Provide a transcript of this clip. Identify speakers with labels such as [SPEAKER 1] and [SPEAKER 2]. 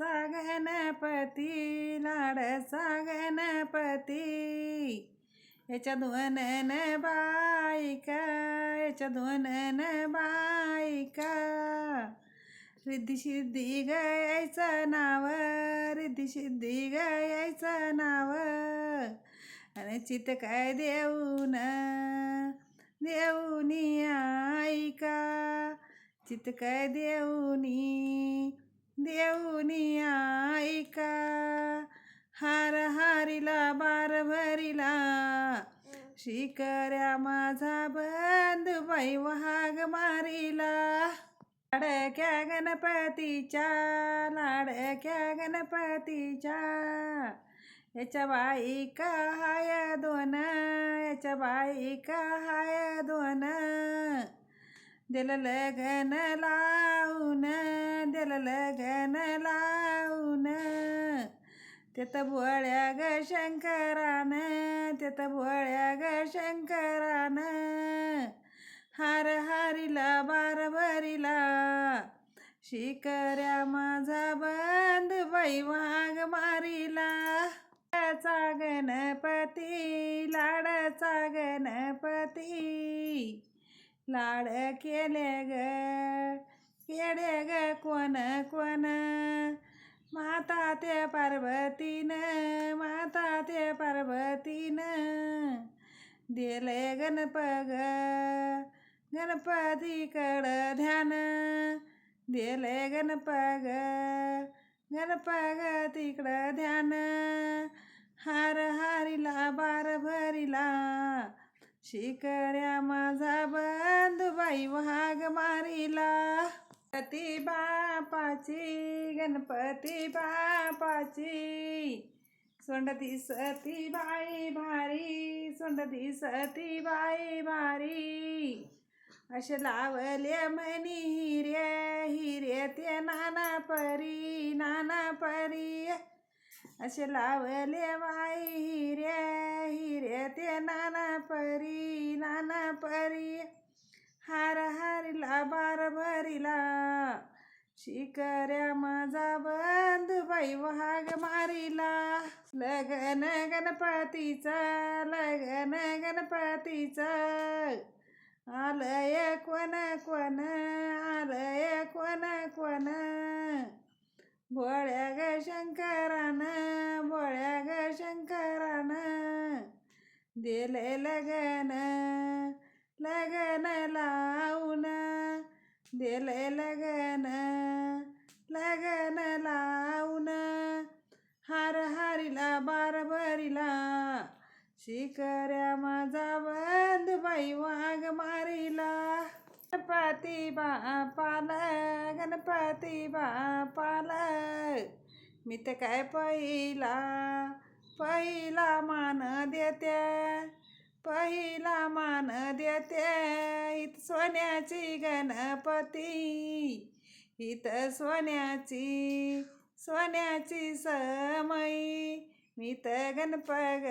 [SPEAKER 1] लाडाचा गणपती लाडाचा गणपती. याच्या दोन न बायका याच्या धुवनन न बायका. रिद्धी सिद्धी गायचं नाव रिद्धी सिद्धी गायचं नाव. आणि चित काय देऊन देऊनी ऐका. चित काय देऊनी देऊनी ऐका. हार हारिला बार भरिला. शिकऱ्या माझा बंधू बाई वाग मारिला. लाडक्या गणपतीच्या लाडक्या गणपतीच्या. याच्या बाईका हाय दोन याच्या बाईका हाय दोन. दिलं लगन लावून दिल लगन लावून त्यात भोळ्या ग शंकरान त्यात भोळ्या ग शंकरान. हार हारिला बार भरिला शिकऱ्या माझा बंद बाई वाघ मारिला. लाडाचा गणपती लाडाचा गणपती. लाड केले ग केले कोण कोण? माता ते पार्वतीन माता ते पार्वतीन. दिले गणपग गणपतीकडं ध्यान. दिले गणपग गणपग तिकडं ध्यान. हार हारिला बार भरिला. शिकऱ्या माझा बंधू बाई वाघ मारिला. गणपती बापाची गणपती बापाची सोंड सती बाई भारी सोंड सती बाई भारी. असे लावले मनी हिरे हिरे ते नाना परी नाना परी. असे लावले बाई हिरे हिरे ते नाना परी नाना परी. हार हारिला बार भरिला शिकऱ्या माझा बंधू बाई वाघ मारिला. लगन गणपतीचा लगन गणपतीचं. आलय कोण कोण आलय कोण कोण. भोळ्या ग शंकरानं भोळ्या ग शंकरानं. दिले लगन लगन दिले लगन लगन लावून हार हारिला बार भरिला शिकऱ्या माझा बंद बाई वाघ मारिला. गणपती बापाल गणपती बापाल मी तर काय पहिला पहिला मान देत्या पहिला मान देते इत सोन्याची गणपती. इत सोन्याची सोन्याची समई मी तर गणपग.